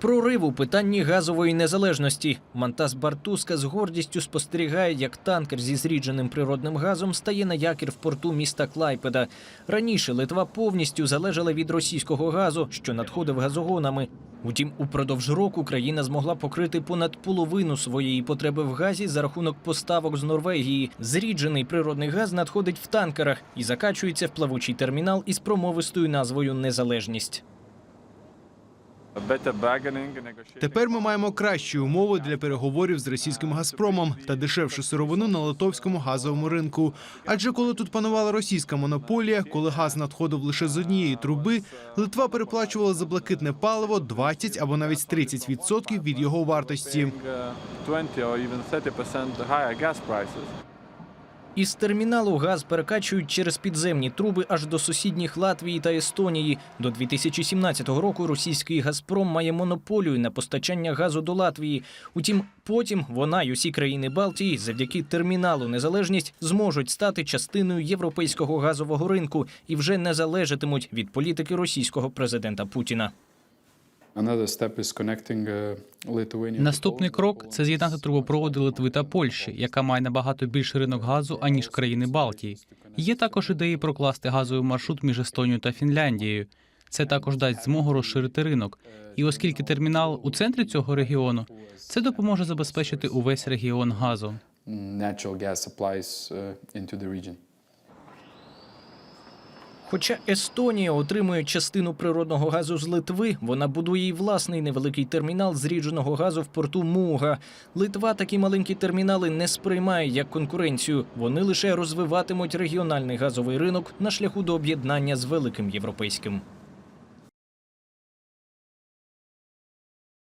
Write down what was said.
Прорив у питанні газової незалежності. Мантас Бартуска з гордістю спостерігає, як танкер зі зрідженим природним газом стає на якір в порту міста Клайпеда. Раніше Литва повністю залежала від російського газу, що надходив газогонами. Утім, упродовж року країна змогла покрити понад половину своєї потреби в газі за рахунок поставок з Норвегії. Зріджений природний газ надходить в танкерах і закачується в плавучий термінал із промовистою назвою Незалежність. Тепер ми маємо кращі умови для переговорів з російським Газпромом та дешевшу сировину на литовському газовому ринку. Адже коли тут панувала російська монополія, коли газ надходив лише з однієї труби, Литва переплачувала за блакитне паливо 20 або навіть 30% від його вартості. Із терміналу газ перекачують через підземні труби аж до сусідніх Латвії та Естонії. До 2017 року російський Газпром має монополію на постачання газу до Латвії. Утім, потім вона й усі країни Балтії завдяки терміналу Незалежність зможуть стати частиною європейського газового ринку і вже не залежатимуть від політики російського президента Путіна. Наступний крок це з'єднати трубопроводи Литви та Польщі, яка має набагато більший ринок газу аніж країни Балтії. Є також ідеї прокласти газовий маршрут між Естонією та Фінляндією. Це також дасть змогу розширити ринок. І оскільки термінал у центрі цього регіону, це допоможе забезпечити увесь регіон газу. natural gas supplies uh, into the region. Хоча Естонія отримує частину природного газу з Литви, вона будує й власний невеликий термінал зрідженого газу в порту Муга. Литва такі маленькі термінали не сприймає як конкуренцію. Вони лише розвиватимуть регіональний газовий ринок на шляху до об'єднання з великим європейським.